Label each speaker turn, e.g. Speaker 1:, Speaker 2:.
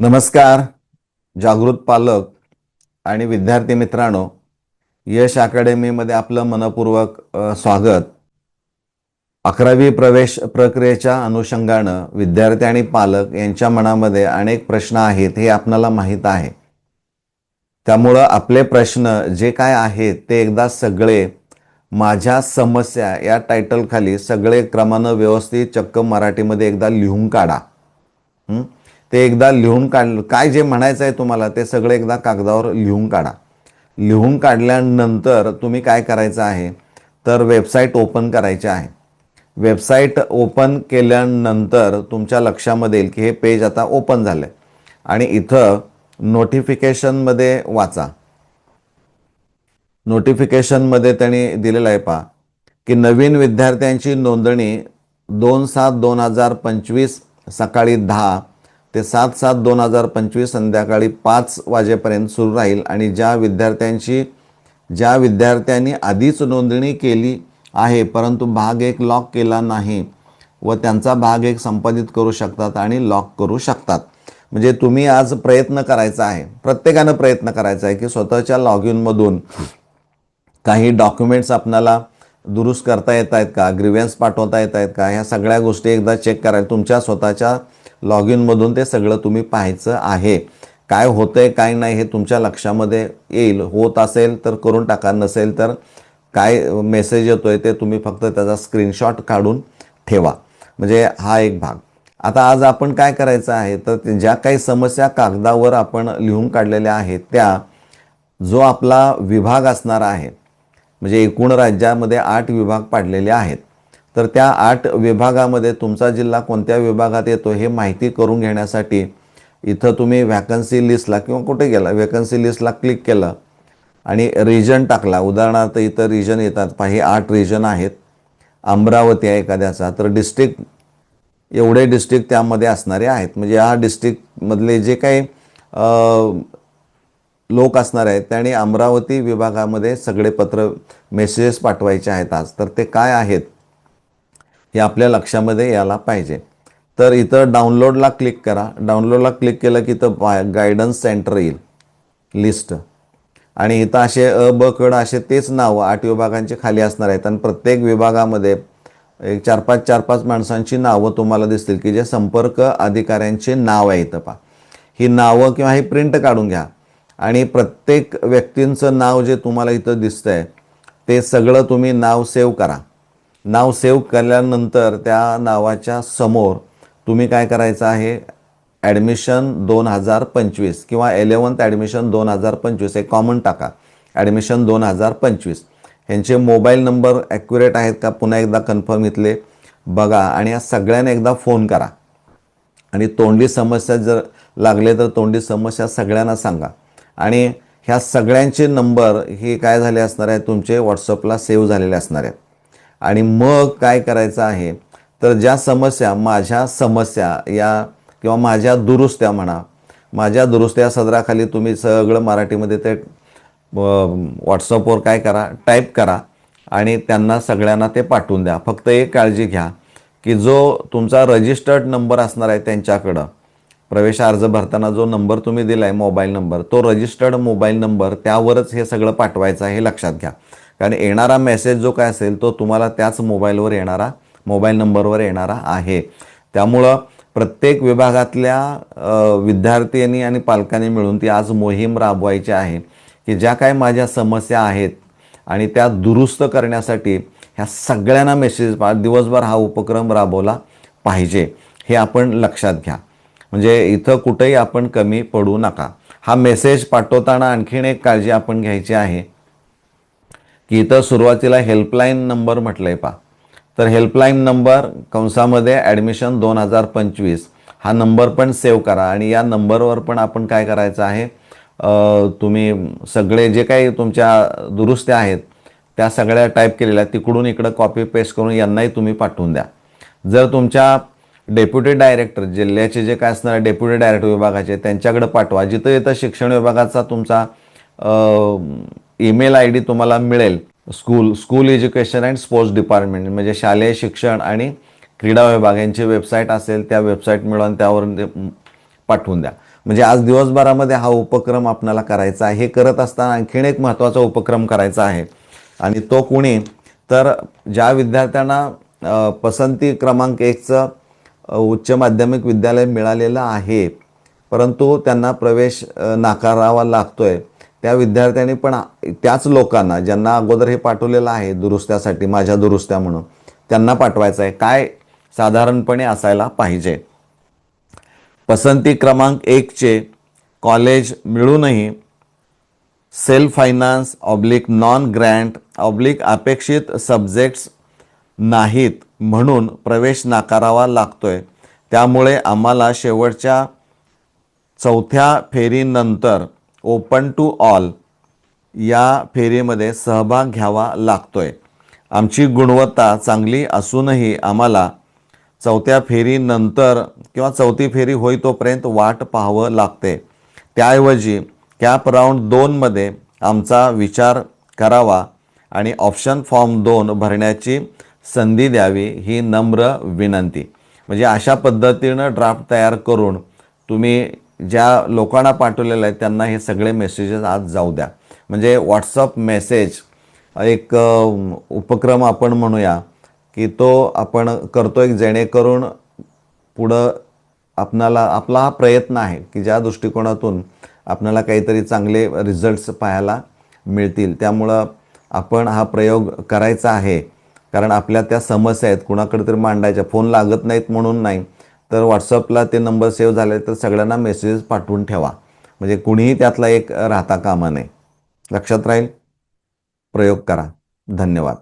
Speaker 1: नमस्कार जागृत पालक आणि विद्यार्थी मित्रांनो यश अकॅडमीमध्ये आपलं मनपूर्वक स्वागत. अकरावी प्रवेश प्रक्रियेच्या अनुषंगानं विद्यार्थी आणि पालक यांच्या मनामध्ये अनेक प्रश्न आहेत हे आपणाला माहीत आहे. त्यामुळं आपले प्रश्न जे काय आहेत ते एकदा सगळे माझ्या समस्या या टायटलखाली सगळे क्रमानं व्यवस्थित चक्क मराठीमध्ये एकदा लिहून काढा. ते एकदा लिहून काढ काय जे म्हणायचं आहे तुम्हाला ते सगळं एकदा कागदावर लिहून काढा. लिहून काढल्यानंतर तुम्ही काय करायचं आहे तर वेबसाईट ओपन करायचे आहे. वेबसाईट ओपन केल्यानंतर तुमच्या लक्षामध्ये येईल की हे पेज आता ओपन झालं आहे आणि इथं नोटिफिकेशनमध्ये वाचा. नोटिफिकेशनमध्ये त्यांनी दिलेलं आहे पहा की नवीन विद्यार्थ्यांची नोंदणी दोन सात दोन हजार पंचवीस सकाळी दहा ते सात सात दोन हजार पंचवीस संध्याकाळी पाच वाजेपर्यंत सुरू राहील आणि ज्या विद्यार्थ्यांशी ज्या विद्यार्थ्यांनी आधीच नोंदणी केली आहे परंतु भाग एक लॉक केला नाही व त्यांचा भाग एक संपादित करू शकतात आणि लॉक करू शकतात. म्हणजे तुम्ही आज प्रयत्न करायचा आहे प्रत्येकानं प्रयत्न करायचा आहे की स्वतःच्या लॉग इनमधून काही डॉक्युमेंट्स आपणाला दुरुस्त करता येत आहेत का ग्रिव्हन्स पाठवता येत आहेत का ह्या सगळ्या गोष्टी एकदा चेक करायला तुमच्या स्वतःच्या लॉग इनमधून ते सगळं तुम्ही पाहायचं आहे. काय होतंय काय नाही हे तुमच्या लक्षामध्ये येईल. होत असेल तर करून टाका नसेल तर काय मेसेज येतो आहे ते तुम्ही फक्त त्याचा स्क्रीनशॉट काढून ठेवा. म्हणजे हा एक भाग. आता आज आपण काय करायचं आहे? तर ज्या काही समस्या कागदावर आपण लिहून काढलेल्या आहेत त्या जो आपला विभाग असणार आहे म्हणजे एकूण राज्यामध्ये आठ विभाग पाडलेले आहेत तर त्या आठ विभागामध्ये तुमचा जिल्हा कोणत्या विभागात येतो हे माहिती करून घेण्यासाठी इथं तुम्ही व्हॅकन्सी लिस्टला किंवा कुठे गेला व्हॅकन्सी लिस्टला क्लिक केलं आणि रिजन टाकला. उदाहरणार्थ इथं रिजन येतात. पहा आठ रिजन आहेत. अमरावती आहे एखाद्याचा. तर डिस्ट्रिक्ट एवढे डिस्ट्रिक्ट त्यामध्ये असणारे आहेत. म्हणजे या डिस्ट्रिक्टमधले जे काही लोक असणार आहेत त्यांनी अमरावती विभागामध्ये सगळे पत्र मेसेजेस पाठवायचे आहेत आज. तर ते काय आहेत? हे आपल्या लक्षामध्ये यायला पाहिजे. तर इथं डाउनलोडला क्लिक करा. डाउनलोडला क्लिक केलं की इथं गायडन्स सेंटर येईल. लिस्ट आणि इथं असे अ ब कड असे तेच नावं आठ विभागांचे खाली असणार आहेत. आणि प्रत्येक विभागामध्ये एक चार पाच चार पाच माणसांची नावं तुम्हाला दिसतील की जे संपर्क अधिकाऱ्यांचे नाव आहे इथं पहा. ही नावं किंवा ही प्रिंट काढून घ्या. आणि प्रत्येक व्यक्तींचं नाव जे तुम्हाला इथं दिसतंय ते सगळं तुम्ही नाव सेव्ह करा. नाव सेव्ह केल्यानंतर त्या नावाच्या समोर तुम्ही काय करायचं आहे? ॲडमिशन दोन हजार पंचवीस किंवा एलेवन्थ ॲडमिशन दोन हजार पंचवीस हे कॉमन टाका. ॲडमिशन दोन हजार पंचवीस. ह्यांचे मोबाईल नंबर ॲक्युरेट आहेत का? पुन्हा एकदा कन्फर्म इथले बघा आणि या सगळ्यांना एकदा फोन करा. आणि तोंडी समस्या जर लागले तर तोंडी समस्या सगळ्यांना सांगा. आणि ह्या सगळ्यांचे नंबर हे काय झाले असणार आहे? तुमचे व्हॉट्सअपला सेव्ह झालेले असणार आहेत. आणि मग काय करायचं आहे? तर ज्या समस्या माझ्या समस्या या किंवा माझ्या दुरुस्त्या म्हणा माझ्या दुरुस्त्या सदराखाली तुम्ही सगळं मराठीमध्ये ते व्हॉट्सअपवर काय करा टाईप करा आणि त्यांना सगळ्यांना ते पाठवून द्या. फक्त एक काळजी घ्या की जो तुमचा रजिस्टर्ड नंबर असणार आहे त्यांच्याकडं प्रवेश अर्ज भरताना जो नंबर तुम्ही दिला आहे मोबाईल नंबर तो रजिस्टर्ड मोबाईल नंबर त्यावरच हे सगळं पाठवायचं आहे हे लक्षात घ्या. कारण येणारा मेसेज जो काय असेल तो तुम्हाला त्याच मोबाईलवर येणारा मोबाईल नंबरवर येणारा आहे. त्यामुळं प्रत्येक विभागातल्या विद्यार्थ्यांनी आणि पालकांनी मिळून ती आज मोहीम राबवायची आहे की ज्या काय माझ्या समस्या आहेत आणि त्या दुरुस्त करण्यासाठी ह्या सगळ्यांना मेसेज पा दिवसभर हा उपक्रम राबवला पाहिजे हे आपण लक्षात घ्या. म्हणजे इथं कुठेही आपण कमी पडू नका. हा मेसेज पाठवताना आणखीन एक काळजी आपण घ्यायची आहे. की इथं सुरुवातीला हेल्पलाईन नंबर म्हटलं आहे पा तर हेल्पलाईन नंबर कंसामध्ये ॲडमिशन दोन हजार पंचवीस. हा नंबर पण सेव्ह करा आणि या नंबरवर पण आपण काय करायचं आहे? तुम्ही सगळे जे काही तुमच्या दुरुस्त्या आहेत त्या सगळ्या टाईप केलेल्या तिकडून इकडं कॉपी पेस्ट करून यांनाही तुम्ही पाठवून द्या. जर तुमच्या डेप्युटी डायरेक्टर जिल्ह्याचे जे काय असणार डेप्युटी डायरेक्टर विभागाचे त्यांच्याकडे पाठवा. जिथं येतं शिक्षण विभागाचा तुमचा ईमेल आय डी तुम्हाला मिळेल. School school education and sports department म्हणजे शालेय शिक्षण आणि क्रीडा विभाग यांची वेबसाईट असेल त्या वेबसाईट मिळून त्यावर पाठवून द्या. म्हणजे आज दिवसभरामध्ये हा उपक्रम आपल्याला करायचा आहे. हे करत असताना आणखीन एक महत्त्वाचा उपक्रम करायचा आहे. आणि तो कुणी? तर ज्या विद्यार्थ्यांना पसंती क्रमांक एकचं उच्च माध्यमिक विद्यालय मिळालेलं आहे परंतु त्यांना प्रवेश नाकारावा लागतो आहे त्या विद्यार्थ्यांनी पण त्याच लोकांना ज्यांना अगोदर हे पाठवलेलं आहे दुरुस्त्यासाठी माझ्या दुरुस्त्या म्हणून त्यांना पाठवायचं आहे. काय साधारणपणे असायला पाहिजे? पसंती क्रमांक एकचे कॉलेज मिळूनही self finance oblique non grant oblique अपेक्षित सब्जेक्ट्स नाहीत म्हणून प्रवेश नाकारावा लागतोय. त्यामुळे आम्हाला शेवटच्या चौथ्या फेरीनंतर ओपन टू ऑल या फेरीमध्ये सहभाग घ्यावा लागतोय. आमची गुणवत्ता चांगली असूनही आम्हाला चौथ्या फेरीनंतर किंवा चौथी फेरी होई तोपर्यंत वाट पाहावं लागते. त्याऐवजी कॅप राऊंड दोनमध्ये आमचा विचार करावा आणि ऑप्शन फॉर्म दोन भरण्याची संधी द्यावी ही नम्र विनंती. म्हणजे अशा पद्धतीनं ड्राफ्ट तयार करून तुम्ही ज्या लोकांना पाठवलेलं आहे त्यांना हे सगळे मेसेजेस आज जाऊ द्या. म्हणजे व्हॉट्सअप मेसेज एक उपक्रम आपण म्हणूया की तो आपण करतो एक जेणेकरून पुढं आपणाला आपला हा प्रयत्न आहे की ज्या दृष्टिकोनातून आपल्याला काहीतरी चांगले रिझल्ट्स पाहायला मिळतील. त्यामुळं आपण हा प्रयोग करायचा आहे. कारण आपल्या त्या समस्या आहेत. कुणाकडे तरी मांडायच्या. फोन लागत नाहीत म्हणून नाही. तर व्हॉट्सअपला ते नंबर सेव्ह झाले तर सगळ्यांना मेसेजेस पाठवून ठेवा. म्हणजे कुणीही त्यातला एक राहता कामा नये. लक्षात राहील? प्रयोग करा. धन्यवाद.